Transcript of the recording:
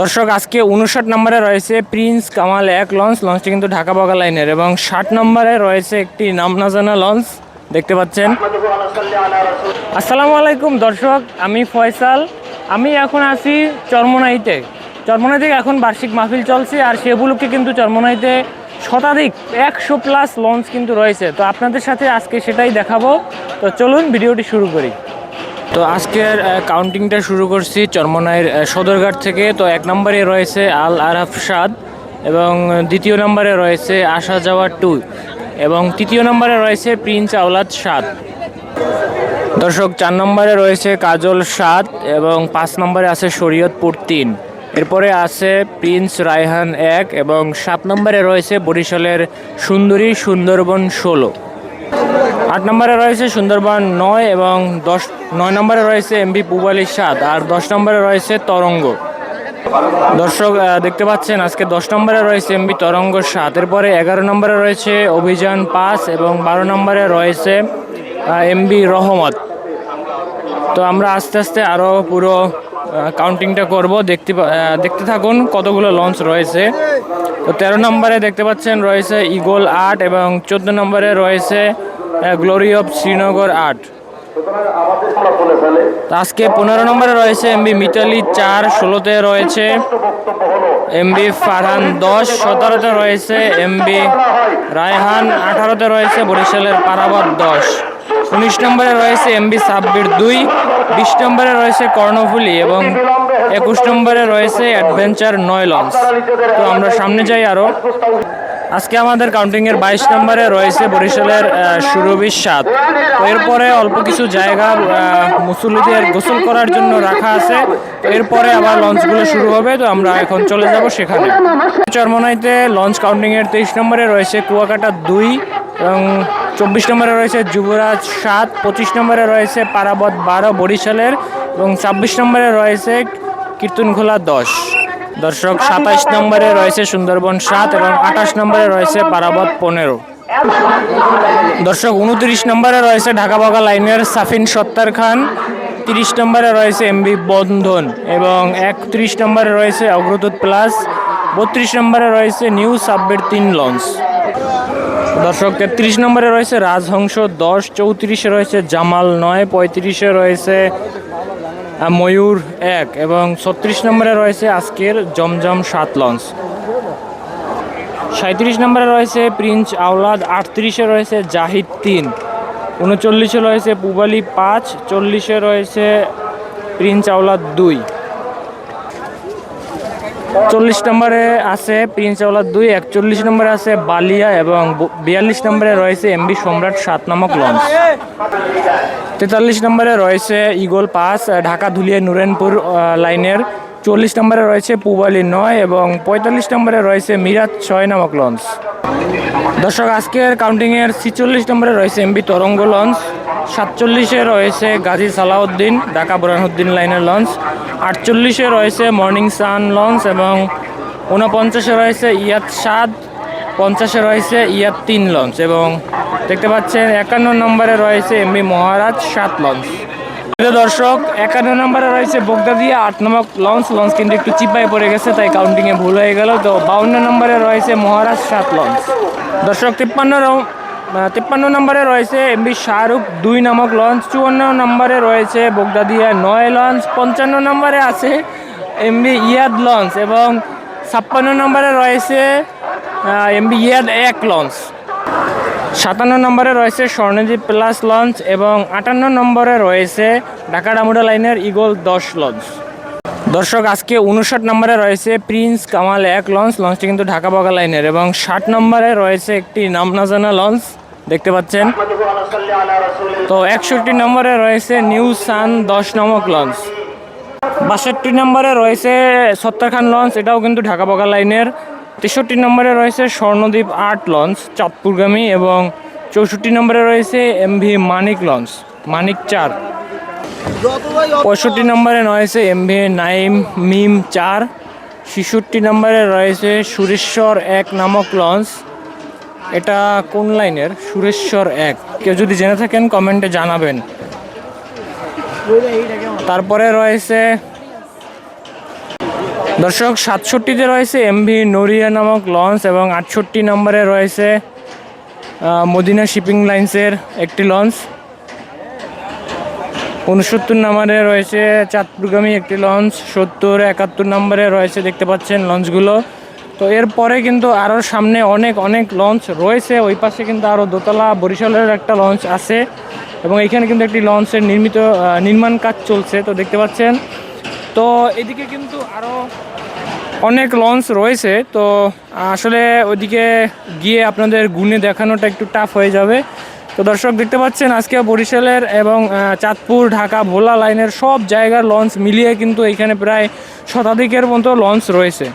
দর্শক, আজকে উনষাট নম্বরে রয়েছে প্রিন্স কামাল এক লঞ্চ। লঞ্চটি কিন্তু ঢাকা বগা লাইনের এবং ষাট নম্বরে রয়েছে একটি নাম না জানা লঞ্চ। দেখতে পাচ্ছেন। আসসালামু আলাইকুম দর্শক, আমি ফয়সাল। আমি এখন আছি চরমনাইতে। চরমনাইতে এখন বার্ষিক মাহফিল চলছে আর সেগুলোকে কিন্তু চরমনাইতে শতাধিক একশো প্লাস লঞ্চ কিন্তু রয়েছে। তো আপনাদের সাথে আজকে সেটাই দেখাবো। তো চলুন, ভিডিওটি শুরু করি। তো আজকের কাউন্টিংটা শুরু করছি চরমনাইয়ের সদরঘাট থেকে। তো এক নম্বরে রয়েছে আল আরাফ সাদ এবং দ্বিতীয় নম্বরে রয়েছে আসা যাওয়া টু এবং তৃতীয় নম্বরে রয়েছে প্রিন্স আওলাদ সাদ। দর্শক, চার নম্বরে রয়েছে কাজল সাত এবং পাঁচ নম্বরে আছে শরীয়তপুর তিন। এরপরে আছে প্রিন্স রায়হান এক এবং সাত নম্বরে রয়েছে বরিশালের সুন্দরী সুন্দরবন ষোলো। আট নম্বরে রয়েছে সুন্দরবন নয় এবং দশ, নয় নম্বরে রয়েছে এমবি পুবালি সাত, আর দশ নম্বরে রয়েছে তরঙ্গ। দর্শক দেখতে পাচ্ছেন, আজকে দশ নম্বরে রয়েছে এমবি তরঙ্গ সাত। এরপরে এগারো নম্বরে রয়েছে অভিযান পাঁচ এবং বারো নম্বরে রয়েছে এমবি রহমত। তো আমরা আস্তে আস্তে আরও পুরো কাউন্টিংটা করব। দেখতে দেখতে থাকুন কতগুলো লঞ্চ রয়েছে। তো তেরো নম্বরে দেখতে পাচ্ছেন রয়েছে ইগল আট এবং চোদ্দ নম্বরে রয়েছে গ্লোরি অফ শ্রীনগর আট। আজকে পনেরো নম্বরে রয়েছে এমবি মিতালি চার, ষোলোতে রয়েছে এমবি ফারহান দশ, সতেরোতে রয়েছে এমবি রায়হান আঠারোতে রয়েছে বরিশালের পারাবত দশ। উনিশ নম্বরে রয়েছে এমবি সাব্বির দুই, বিশ নম্বরে রয়েছে কর্ণফুলি এবং একুশ নম্বরে রয়েছে অ্যাডভেঞ্চার নয় লঞ্চ তো আমরা সামনে যাই আরও আজকে আমাদের কাউন্টিংয়ের বাইশ নম্বরে রয়েছে বরিশালের সুরভি সাত এরপরে অল্প কিছু জায়গা মুসল্লিদের গোসল করার জন্য রাখা আছে। এরপরে আবার লঞ্চগুলো শুরু হবে, তো আমরা এখন চলে যাব সেখানে। চরমনাইতে লঞ্চ কাউন্টিংয়ের তেইশ নম্বরে রয়েছে কুয়াকাটা দুই এবং চব্বিশ নম্বরে রয়েছে যুবরাজ সাত পঁচিশ নম্বরে রয়েছে পারাবত বারো বরিশালের এবং ছাব্বিশ নম্বরে রয়েছে কীর্তনখোলা দশ। দর্শক, সাতাইশ নম্বরে রয়েছে সুন্দরবন সাত এবং আঠাশ নম্বরে রয়েছে পারাবত পনেরো। দর্শক, উনত্রিশ নম্বরে রয়েছে ঢাকা বাগা লাইনের সাফিন সত্তার খান, তিরিশ নম্বরে রয়েছে এমবি বন্ধন এবং একত্রিশ নম্বরে রয়েছে অগ্রদূত প্লাস, বত্রিশ নম্বরে রয়েছে নিউ সাব্বের তিন লঞ্চ। দর্শক, তেত্রিশ নম্বরে রয়েছে রাজহংস দশ, চৌত্রিশে রয়েছে জামাল নয়, পঁয়ত্রিশে রয়েছে ময়ূর এক এবং ছত্রিশ নম্বরে রয়েছে আজকের জমজম সাত লঞ্চ। সাঁত্রিশ নম্বরে রয়েছে প্রিন্স আওলাদ, আটত্রিশে রয়েছে জাহিদ তিন, উনচল্লিশে রয়েছে পুবালি পাঁচ, চল্লিশে রয়েছে প্রিন্স আওলাদ দুই। চল্লিশ নম্বরে আছে প্রিন্স আওলাদ দুই, একচল্লিশ নম্বরে আছে বালিয়া এবং বিয়াল্লিশ নম্বরে রয়েছে এমবি সম্রাট সাত নামক লঞ্চ। তেতাল্লিশ নম্বরে রয়েছে ইগল পাস ঢাকা ধুলিয়া নুরেনপুর লাইনের। চল্লিশ নম্বরে রয়েছে পুবালি নয় এবং পঁয়তাল্লিশ নম্বরে রয়েছে মিরাজ ছয় নামক লঞ্চ। দর্শক, আজকের কাউন্টিংয়ের ছিচল্লিশ নম্বরে রয়েছে এমবি তরঙ্গ লঞ্চ। সাতচল্লিশে রয়েছে গাজী সালাউদ্দিন, ঢাকা বুরহানুদ্দিন লাইনের লঞ্চ। আটচল্লিশে রয়েছে মর্নিং সান লঞ্চ এবং ঊনপঞ্চাশে রয়েছে ইয়াত সাত পঞ্চাশে রয়েছে ইয়াত তিন লঞ্চ এবং দেখতে পাচ্ছেন, একান্ন নম্বরে রয়েছে এমবি মহারাজ, সাত লঞ্চ। দর্শক, একান্ন নম্বরে রয়েছে বগদাদিয়া আট নম্বর লঞ্চ লঞ্চ কিন্তু একটু চিপায় পড়ে গেছে, তাই কাউন্টিংয়ে ভুল হয়ে গেল। তো বাউন্ন নম্বরে রয়েছে মহারাজ, সাত লঞ্চ। দর্শক, তিপ্পান্ন তিপ্পান্ন নম্বরে রয়েছে এমবি শাহরুখ, দুই নামক লঞ্চ। চুয়ান্ন নম্বরে রয়েছে বগদাদিয়া নয় লঞ্চ। পঞ্চান্ন নম্বরে আছে এমবি ইয়াদ লঞ্চ এবং ছাপ্পান্ন নম্বরে রয়েছে এমবি ইয়াদ এক লঞ্চ। সাতান্ন নম্বরে রয়েছে স্বর্ণদ্বীপ প্লাস লঞ্চ এবং আটান্ন নম্বরে রয়েছে ঢাকা ডামুডা লাইনের ইগল দশ লঞ্চ। দর্শক, আজকে উনষাট নম্বরে রয়েছে প্রিন্স কামাল এক লঞ্চ, লঞ্চটি কিন্তু ঢাকা বগা লাইনের এবং ষাট নম্বরে রয়েছে একটি নাম না জানা লঞ্চ, দেখতে পাচ্ছেন। তো একষট্টি নম্বরে রয়েছে নিউ সান দশ নামক লঞ্চ। বাষট্টি নম্বরে রয়েছে সত্তর খান লঞ্চ, এটাও কিন্তু ঢাকা বগা লাইনের। তেষট্টি নম্বরে রয়েছে স্বর্ণদ্বীপ আট লঞ্চ, চাঁদপুরগামী এবং চৌষট্টি নম্বরে রয়েছে এমভি মানিক লঞ্চ, মানিক চার। পঁয়ষট্টি নম্বরে রয়েছে এমভি নাইম মিম চার। ছেষট্টি নম্বরে রয়েছে সুরেশ্বর এক নামক লঞ্চ। এটা কোন লাইনের? সুরেশ্বর এক। কেউ যদি জেনে থাকেন, কমেন্টে জানাবেন। তারপরে রয়েছে দর্শক, সাতষট্টিতে রয়েছে এমভি নরিয়া নামক লঞ্চ এবং আটষট্টি নম্বরে রয়েছে মদিনা শিপিং লাইন্সের একটি লঞ্চ উনসত্তর নম্বরে রয়েছে চাঁদপুরগামী একটি লঞ্চ সত্তর, একাত্তর নম্বরে রয়েছে দেখতে পাচ্ছেন লঞ্চগুলো তো এরপরে কিন্তু আরও সামনে অনেক অনেক লঞ্চ রয়েছে, ওই পাশে কিন্তু আরও দোতলা বরিশালের একটা লঞ্চ আছে। এবং এখানে কিন্তু একটি লঞ্চের নির্মিত নির্মাণ কাজ চলছে, তো দেখতে পাচ্ছেন। তো এদিকে কিন্তু আরও অনেক লঞ্চ রয়েছে। তো আসলে ওইদিকে গিয়ে আপনাদের গুণে দেখানোটা একটু টাফ হয়ে যাবে। তো দর্শক, দেখতে পাচ্ছেন আজকে বরিশালের এবং চাঁদপুর, ঢাকা, ভোলা লাইনের সব জায়গার লঞ্চ মিলিয়ে কিন্তু এখানে প্রায় শতাধিকের মতো লঞ্চ রয়েছে।